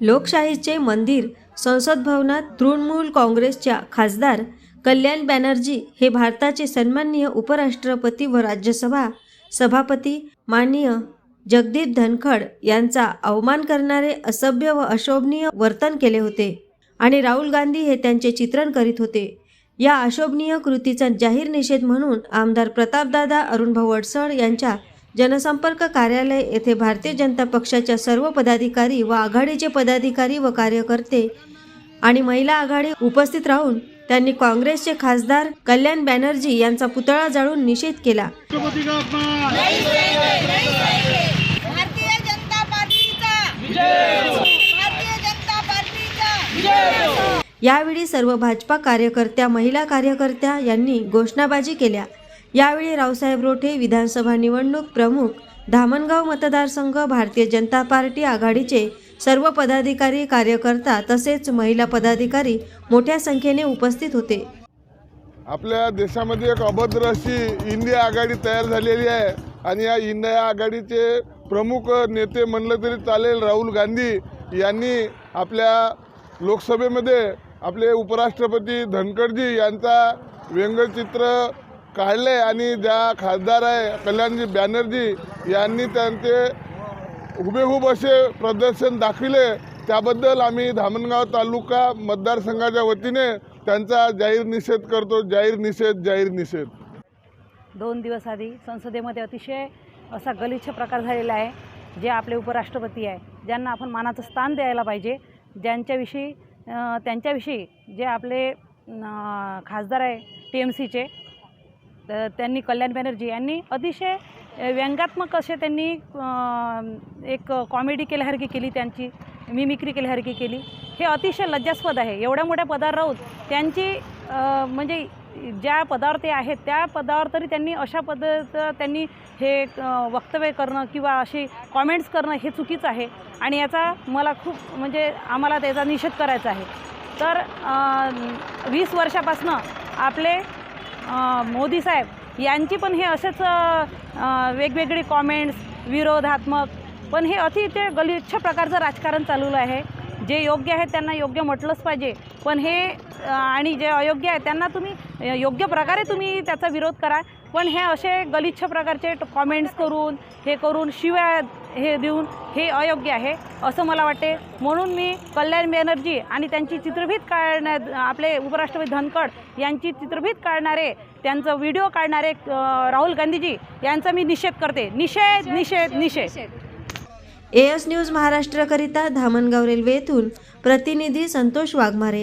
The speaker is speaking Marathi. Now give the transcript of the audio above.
लोकशाहीचे मंदिर संसद भवनात तृणमूल काँग्रेसच्या खासदार कल्याण बॅनर्जी हे भारताचे सन्माननीय उपराष्ट्रपती व राज्यसभा सभापती माननीय जगदीप धनखड यांचा अवमान करणारे असभ्य व अशोभनीय वर्तन केले होते आणि राहुल गांधी हे त्यांचे चित्रण करीत होते. या अशोभनीय कृतीचा जाहीर निषेध म्हणून आमदार प्रतापदादा अरुणभाऊ अडसळ यांच्या जनसंपर्क कार्यालय येथे भारतीय जनता पक्षाच्या सर्व पदाधिकारी व आघाडीचे पदाधिकारी व कार्यकर्ते आणि महिला आघाडी उपस्थित राहून त्यांनी काँग्रेसचे खासदार कल्याण बॅनर्जी यांचा पुतळा जाळून निषेध केला. राष्ट्रपति का अपमान भारतीय जनता पार्टीचा भारतीय जनता पार्टीचा यावेळी सर्व भाजपा कार्यकर्त्या महिला कार्यकर्त्या यांनी घोषणाबाजी केल्या. यावेळी रावसाहेब रोठे विधानसभा निवडणूक प्रमुख धामणगाव मतदारसंघ भारतीय जनता पार्टी आघाडीचे सर्व पदाधिकारी कार्यकर्ता तसेच महिला पदाधिकारी मोठ्या संख्येने उपस्थित होते. आपल्या देशामध्ये एक अभद्र अशी इंडिया आघाडी तयार झालेली आहे आणि या इंडिया आघाडीचे प्रमुख नेते म्हणलं तरी चालेल राहुल गांधी यांनी आपल्या लोकसभेमध्ये आपले उपराष्ट्रपती धनखडजी यांचा व्यंगचित्र काढले आणि ज्या खासदार आहे कल्याणजी बॅनर्जी यांनी त्यांचे हुबेहूब असे प्रदर्शन दाखविले. त्याबद्दल आम्ही धामणगाव तालुका मतदारसंघाच्या वतीने त्यांचा जाहीर निषेध करतो. जाहीर निषेध जाहीर निषेध. दोन दिवस आधी संसदेमध्ये अतिशय असा गलिच्छ प्रकार झालेला आहे जे आपले उपराष्ट्रपती आहे ज्यांना आपण मानाचं स्थान द्यायला पाहिजे. ज्यांच्याविषयी त्यांच्याविषयी जे आपले खासदार आहे टी एम सीचे तर त्यांनी कल्याण बॅनर्जी यांनी अतिशय व्यंगात्मक असे त्यांनी एक कॉमेडी केल्यासारखी केली त्यांची मिमिक्री केल्यासारखी केली. हे अतिशय लज्जास्पद आहे. एवढ्या मोठ्या पदावर राहून त्यांची म्हणजे ज्या पदावर ते आहेत त्या पदावर तरी त्यांनी अशा पद्धत त्यांनी हे वक्तव्य करणं किंवा अशी कॉमेंट्स करणं हे चुकीचं आहे. आणि याचा मला खूप म्हणजे आम्हाला त्याचा निषेध करायचा आहे. तर वीस वर्षापासनं आपले मोदी साहेब यांची पण हे असेच वेगवेगळे वेगवेगळी कॉमेंट्स विरोधात्मक पण हे अति ते गलिच्छ प्रकारचं राजकारण चालवलं आहे. जे योग्य आहे त्यांना योग्य म्हटलंच पाहिजे. पण हे आणि जे अयोग्य आहे त्यांना तुम्ही योग्य प्रकारे तुम्ही त्याचा विरोध करा. पण हे असे गलिच्छ प्रकारचे कॉमेंट्स करून हे करून शिव्या हे देऊन हे अयोग्य आहे असं मला वाटते. म्हणून मी कल्याण बॅनर्जी आणि त्यांची चित्रफित काढण्यात आपले उपराष्ट्रपती धनखड यांची चित्रफित काढणारे त्यांचं व्हिडिओ काढणारे राहुल गांधीजी यांचा मी निषेध करते. निषेध निषेध निषेध एएस न्यूज महाराष्ट्रकरिता धामणगाव रेल्वे येथून प्रतिनिधी संतोष वाघमारे.